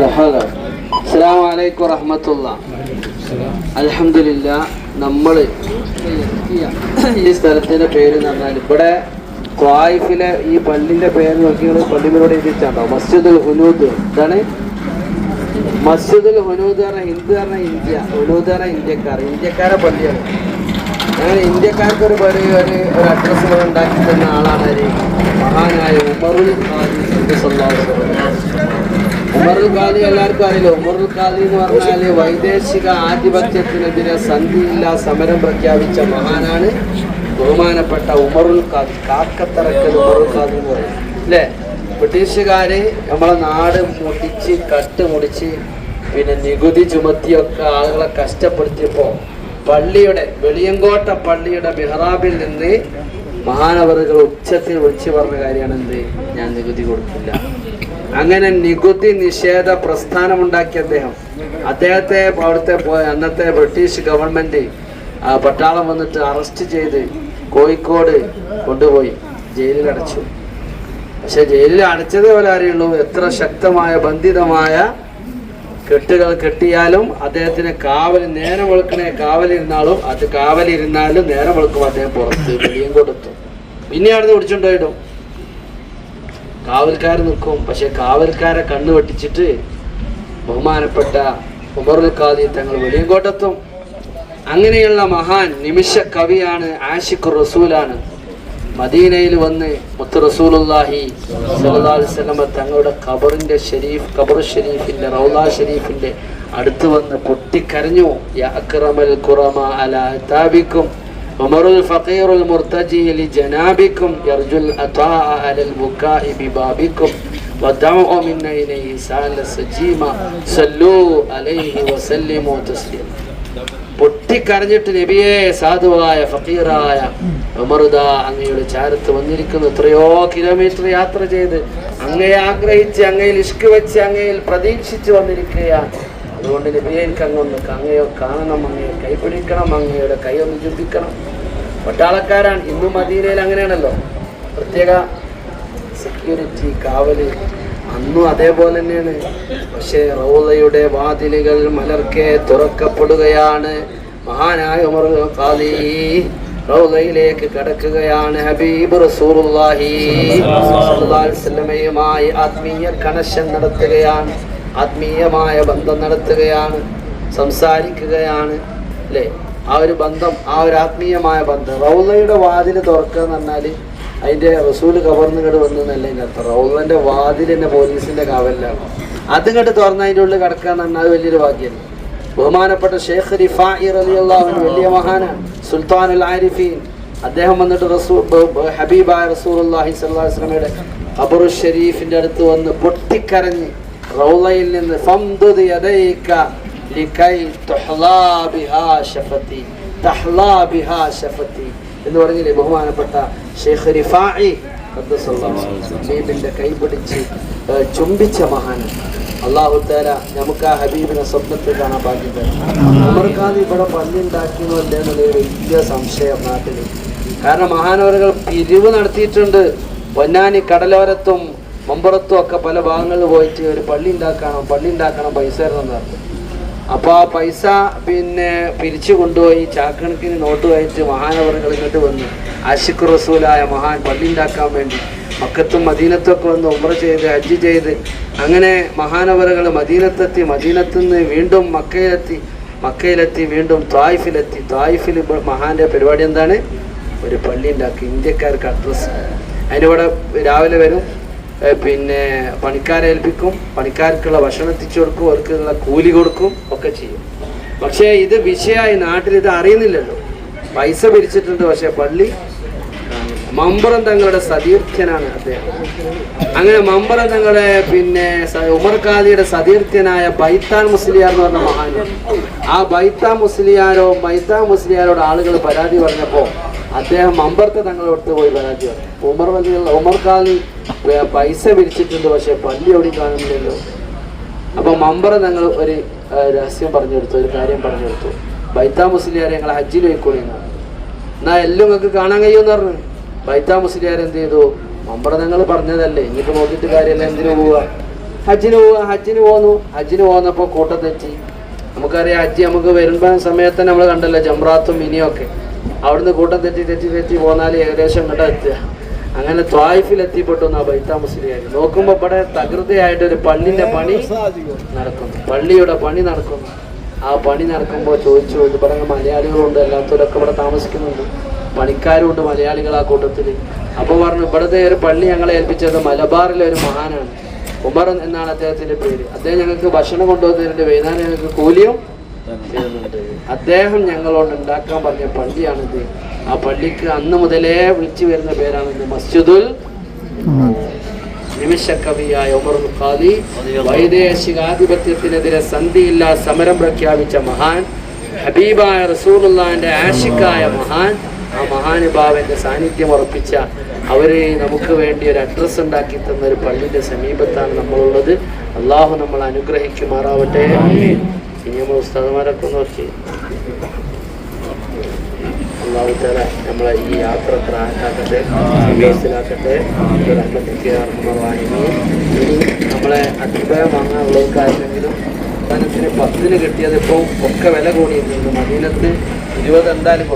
Hello വറഹമത്തുള്ള. അലഹമില്ല നമ്മൾ ഈ സ്ഥലത്തിന്റെ പേര് എന്ന് പറഞ്ഞാൽ ഇവിടെ ത്വായിഫിലെ ഈ പള്ളിന്റെ പേര് നോക്കിയാൽ പള്ളികളോട് എഴുതിയിട്ടുണ്ടോ മസ്ജിദുൽ ഹുനൂദ്. ഇതാണ് മസ്ജിദുൽ ഹുനൂദ് പറഞ്ഞ ഹിന്ദു പറഞ്ഞ ഇന്ത്യ. ഹുനൂദ് പറഞ്ഞ ഇന്ത്യക്കാർ. ഇന്ത്യക്കാരെ പള്ളിയാണ്. അങ്ങനെ ഇന്ത്യക്കാർക്ക് ഒരു ഒരു ഒരു ഒരു അഡ്രസ്സ് ഉണ്ടാക്കി തന്ന ആളാണ് മഹാനായ ഉമറുൽ ഖാദി. ഉമറുൽ ഖാദി എല്ലാവർക്കും അറിയില്ല? ഉമറുൽ ഖാദി എന്ന് പറഞ്ഞാൽ വൈദേശിക ആധിപത്യത്തിനെതിരെ സന്ധിയില്ല സമരം പ്രഖ്യാപിച്ച മഹാനാണ് ബഹുമാനപ്പെട്ട ഉമറുൽ ഖാദി. കാക്കത്തറക്കൽ ഉമറുൽ ഖാദി എന്ന് പറയും. അല്ലേ? ബ്രിട്ടീഷുകാര് നമ്മളെ നാട് മുടിച്ച് കട്ട് മുടിച്ച് പിന്നെ നികുതി ചുമത്തിയൊക്കെ ആളുകളെ കഷ്ടപ്പെടുത്തിയപ്പോ പള്ളിയുടെ വെളിയങ്കോട്ട പള്ളിയുടെ മെഹ്റാബിൽ നിന്ന് മഹാനവറുകൾ ഉച്ചത്തിൽ വിളിച്ചു പറഞ്ഞ കാര്യമാണ് എന്ത്? ഞാൻ നികുതി കൊടുക്കില്ല. അങ്ങനെ നികുതി നിഷേധ പ്രസ്ഥാനമുണ്ടാക്കിയ അദ്ദേഹം. അദ്ദേഹത്തെ അവിടുത്തെ അന്നത്തെ ബ്രിട്ടീഷ് ഗവൺമെന്റ് പട്ടാളം വന്നിട്ട് അറസ്റ്റ് ചെയ്ത് കോഴിക്കോട് കൊണ്ടുപോയി. ജയിലിൽ അടച്ചു പക്ഷെ ജയിലിൽ അടച്ചതേ പോലെ അറിയുള്ളൂ എത്ര ശക്തമായ ബന്ധിതമായ കെട്ടുകൾ കെട്ടിയാലും അദ്ദേഹത്തിന് കാവൽ നേരം വെളുക്കണേ കാവലിരുന്നാലും അത് കാവലിരുന്നാലും നേരം വെളുക്കുമ്പോൾ അദ്ദേഹം പുറത്ത് വെളിയും കൊടുത്തു. പിന്നെ അവിടുന്ന് പിടിച്ചുകൊണ്ടിടും കാവൽക്കാർ നിൽക്കും. പക്ഷെ കാവൽക്കാരെ കണ്ണു വെട്ടിച്ചിട്ട് ബഹുമാനപ്പെട്ട ഉമറുൽ ഖാദി തങ്ങൾ കോട്ടത്തും അങ്ങനെയുള്ള മഹാൻ നിമിഷ കവിയാണ് ആഷിഖ് റസൂലാണ്. മദീനയിൽ വന്ന് മുത്ത് അലൈഹി വസല്ലമ തങ്ങളുടെ ഖബറിന്റെ ഷെരീഫ് ഖബർ ഷെരീഫിന്റെ റൗല ഷെരീഫിന്റെ അടുത്ത് വന്ന് പൊട്ടിക്കരഞ്ഞു. അക്രമൽ ഖുറമ അലാ താബിക്കും. ഉമറുൽ ഫഖീറുൽ മുർതജി ലിജനാബിക്കും യർജുൽ അതാ അലൽ ബുകാഇ ബിബാബിക്കും والدمع من عينيه سال سجيما صلوا عليه وسلموا تسليما പൊട്ടിക്കരഞ്ഞിട്ട് നബിയെ സാധുവായ ഫക്കീറായ ഉമറുദ അങ്ങയുടെ ചാരത്ത് വന്നിരിക്കുന്നു എത്രയോ കിലോമീറ്റർ യാത്ര ചെയ്ത് അങ്ങയെ ആഗ്രഹിച്ച് അങ്ങയിൽ ഇഷ്ക് വെച്ച് അങ്ങയിൽ പ്രതീക്ഷിച്ച് വന്നിരിക്കുകയാണ് അതുകൊണ്ട് ലഭ്യയിൽക്ക് അങ്ങൊന്ന് അങ്ങയോ കാണണം അങ്ങയെ കൈപിടിക്കണം അങ്ങയുടെ കൈ ഒന്ന് പട്ടാളക്കാരാണ് ഇന്നും മദീനയിൽ അങ്ങനെയാണല്ലോ. പ്രത്യേക സെക്യൂരിറ്റി കാവൽ അന്നും അതേപോലെ തന്നെയാണ്. പക്ഷേ റൗലയുടെ വാതിലുകൾ മലർക്കെ തുറക്കപ്പെടുകയാണ്. മഹാനായ ഉമർ ഖാദി റൗലയിലേക്ക് കടക്കുകയാണ് ഹബീബ് അലൈഹി വസല്ലമയുമായി ആത്മീയ കണക്ഷൻ നടത്തുകയാണ്. ആത്മീയമായ ബന്ധം നടത്തുകയാണ് സംസാരിക്കുകയാണ് അല്ലേ? ആ ഒരു ബന്ധം ആ ഒരു ആത്മീയമായ ബന്ധം. റൗലയുടെ വാതിൽ തുറക്കുക എന്ന് പറഞ്ഞാൽ അതിന്റെ റസൂൽ കവർന്നുകട് വന്നു എന്നല്ലേ അർത്ഥം. റൗലന്റെ വാതിൽ തന്നെ പോലീസിന്റെ കാവലിലാണ്. അതിങ്ങോട്ട് തുറന്ന് അതിന്റെ ഉള്ളിൽ കിടക്കുക എന്ന് പറഞ്ഞാൽ അത് വലിയൊരു ഭാഗ്യമല്ല ബഹുമാനപ്പെട്ട ഷേഖ് റിഫായി അൻഹു വലിയ മഹാനാണ്. സുൽത്താനുൽ ആരിഫീൻ. അദ്ദേഹം വന്നിട്ട് റസൂൽ ഹബീബായ റസൂലുള്ളാഹി അള്ളാഹി അലൈഹി അബുറു ഷെരീഫിന്റെ അടുത്ത് വന്ന് പൊട്ടിക്കരഞ്ഞ് റൗളയിൽ നിന്ന് എന്ന് പറഞ്ഞില്ലേ ബഹുമാനപ്പെട്ട ഷെയ്ഖ് റിഫാഇ ഹബീബിന്റെ കൈ പിടിച്ച് ചുംബിച്ച മഹാൻ അള്ളാഹു താല നമുക്ക് ആ ഹബീബിനെ സ്വപ്നത്തിൽ കാണാൻ ഭാഗ്യം അമർഖാദ് ഇവിടെ പള്ളി ഉണ്ടാക്കിയോ അല്ലേ എന്നുള്ളൊരു വലിയ സംശയം നാട്ടിൽ കാരണം മഹാനവരുകൾ പിരിവ് നടത്തിയിട്ടുണ്ട്. പൊന്നാനി കടലോരത്തും മമ്പുറത്തും ഒക്കെ പല ഭാഗങ്ങളിൽ പോയിട്ട് ഒരു പള്ളി ഉണ്ടാക്കണം പള്ളി ഉണ്ടാക്കണം പൈസ പറഞ്ഞു. അപ്പോൾ ആ പൈസ പിന്നെ പിരിച്ചു കൊണ്ടുപോയി ചാക്കണക്കിന് നോട്ട് വായിച്ച് മഹാനവറുകൾ ഇങ്ങോട്ട് വന്നു. ആഷിഖ് റസൂലായ മഹാൻ പള്ളി ഉണ്ടാക്കാൻ വേണ്ടി മക്കത്തും മദീനത്തും ഒക്കെ വന്ന് ഉമ്ര ചെയ്ത് ഹജ്ജ് ചെയ്ത് അങ്ങനെ മഹാനവറുകൾ മദീനത്തെത്തി മദീനത്തു നിന്ന് വീണ്ടും മക്കയിലെത്തി മക്കയിലെത്തി വീണ്ടും ത്വായിഫിലെത്തി ത്വായിഫിൽ ഇപ്പോൾ മഹാന്റെ പരിപാടി എന്താണ്? ഒരു പള്ളി ഉണ്ടാക്കി. ഇന്ത്യക്കാർക്ക് അഡ്രസ്സ് അതിനിവിടെ രാവിലെ വരും. പിന്നെ പണിക്കാരെ ഏൽപ്പിക്കും പണിക്കാർക്കുള്ള ഭക്ഷണം എത്തിച്ചു കൊടുക്കും അവർക്കുള്ള കൂലി കൊടുക്കും ഒക്കെ ചെയ്യും. പക്ഷേ ഇത് വിഷയമായി നാട്ടിൽ ഇത് അറിയുന്നില്ലല്ലോ. പൈസ പിരിച്ചിട്ടുണ്ട് പക്ഷേ പള്ളി. മമ്പറം തങ്ങളുടെ സതീർത്ഥ്യനാണ് അദ്ദേഹം. അങ്ങനെ മമ്പറം തങ്ങളുടെ പിന്നെ ഉമർ ഖാദിയുടെ സതീർത്ഥ്യനായ ബൈത്താൻ മുസ്ലിയാർ എന്ന് പറഞ്ഞ മഹാൻ ആ ബൈത്താൻ മുസ്ലിയാരോ ബൈത്താൻ മുസ്ലിയാരോട് ആളുകൾ പരാതി പറഞ്ഞപ്പോൾ അദ്ദേഹം മമ്പറത്തെ തങ്ങളോട് പോയി പരാതി പറഞ്ഞു. ഉമർ വലിയ ഉമർ ഖാദി പൈസ പിരിച്ചിട്ടുണ്ട് പക്ഷെ പള്ളി എവിടെയും കാണുന്നില്ലല്ലോ. അപ്പൊ മമ്പറ ഞങ്ങൾ ഒരു രഹസ്യം പറഞ്ഞു കൊടുത്തു ഒരു കാര്യം പറഞ്ഞു കൊടുത്തു ബൈത്താ മുസ്ലിയാരെ ഞങ്ങൾ ഹജ്ജിൽ പോയിക്കോളി എന്നാ എല്ലാം നിങ്ങൾക്ക് കാണാൻ കഴിയുമെന്ന് പറഞ്ഞു. ബൈത്താ മുസ്ലിയാർ എന്ത് ചെയ്തു? മമ്പറ ഞങ്ങൾ പറഞ്ഞതല്ലേ ഇനിയിപ്പോ നോക്കിയിട്ട് കാര്യമല്ല എന്തിനു പോവുക? ഹജ്ജിന് പോവുക ഹജ്ജിന് പോന്നു. ഹജ്ജിന് പോന്നപ്പോൾ കൂട്ടം തെറ്റി. നമുക്കറിയാം ഹജ്ജി നമുക്ക് വരുമ്പോൾ സമയത്ത് നമ്മൾ കണ്ടല്ലോ ജംറാത്തും മിനിയും ഒക്കെ അവിടുന്ന് കൂട്ടം തെറ്റി തെറ്റി തെറ്റി പോന്നാൽ ഏകദേശം ഇങ്ങോട്ട് എത്തുക. അങ്ങനെ ത്വായിഫിൽ എന്നാ ബൈത്താ മുസ്ലിയായി നോക്കുമ്പോൾ ഇവിടെ തകൃതിയായിട്ട് ഒരു പള്ളിന്റെ പണി നടക്കുന്നു. പള്ളിയുടെ പണി നടക്കുന്നു. ആ പണി നടക്കുമ്പോൾ ചോദിച്ചു ഇവിടെ മലയാളികളുണ്ട് അല്ലാത്തവരൊക്കെ ഇവിടെ താമസിക്കുന്നുണ്ട്. പണിക്കാരുണ്ട് മലയാളികൾ ആ കൂട്ടത്തിൽ അപ്പോൾ പറഞ്ഞു ഇവിടുത്തെ ഒരു പള്ളി ഞങ്ങളെ ഏൽപ്പിച്ചത് മലബാറിലെ ഒരു മഹാനാണ്. ഉമർ എന്നാണ് അദ്ദേഹത്തിന്റെ പേര്. അദ്ദേഹം ഞങ്ങൾക്ക് ഭക്ഷണം കൊണ്ടുവന്നതിന്റെ വൈകുന്നേരം ഞങ്ങൾക്ക് കൂലിയും അദ്ദേഹം ഞങ്ങളോട് ഉണ്ടാക്കാൻ പറഞ്ഞ പള്ളിയാണിത്. ആ പള്ളിക്ക് അന്ന് മുതലേ വിളിച്ചു വരുന്ന പേരാണിത് മസ്ജിദുൽ നിമിഷക്കവിയായ ഉമർ ഖാദി. വൈദേശികാധിപത്യത്തിനെതിരെ സന്ധിയില്ല സമരം പ്രഖ്യാപിച്ച മഹാൻ ഹബീബായ റസൂലുള്ളാന്റെ ആഷിക്കായ മഹാൻ ആ മഹാനുഭാവന്റെ സാന്നിധ്യം ഉറപ്പിച്ച അവർ നമുക്ക് വേണ്ടി ഒരു അഡ്രസ്സ് ഉണ്ടാക്കി തന്ന ഒരു പള്ളിന്റെ സമീപത്താണ് നമ്മളുള്ളത്. അള്ളാഹു നമ്മൾ അനുഗ്രഹിക്കുമാറാവട്ടെ. ഇനി നമ്മൾ ഉസ്താദന്മാരൊക്കെ നോക്കി. നമ്മളെ ഈ യാത്ര ത്രാക്കാക്കട്ടെ ബേസിലാക്കട്ടെ. നമ്മളെ അഭിപ്രായം വാങ്ങാനുള്ളവർക്കായിരുന്നെങ്കിലും മനസ്സിന് പത്തിന് കിട്ടിയത് ഇപ്പോൾ ഒക്കെ വില കൂടിയിട്ടുണ്ട്. മദീനത്ത് ഇരുപത് എന്തായാലും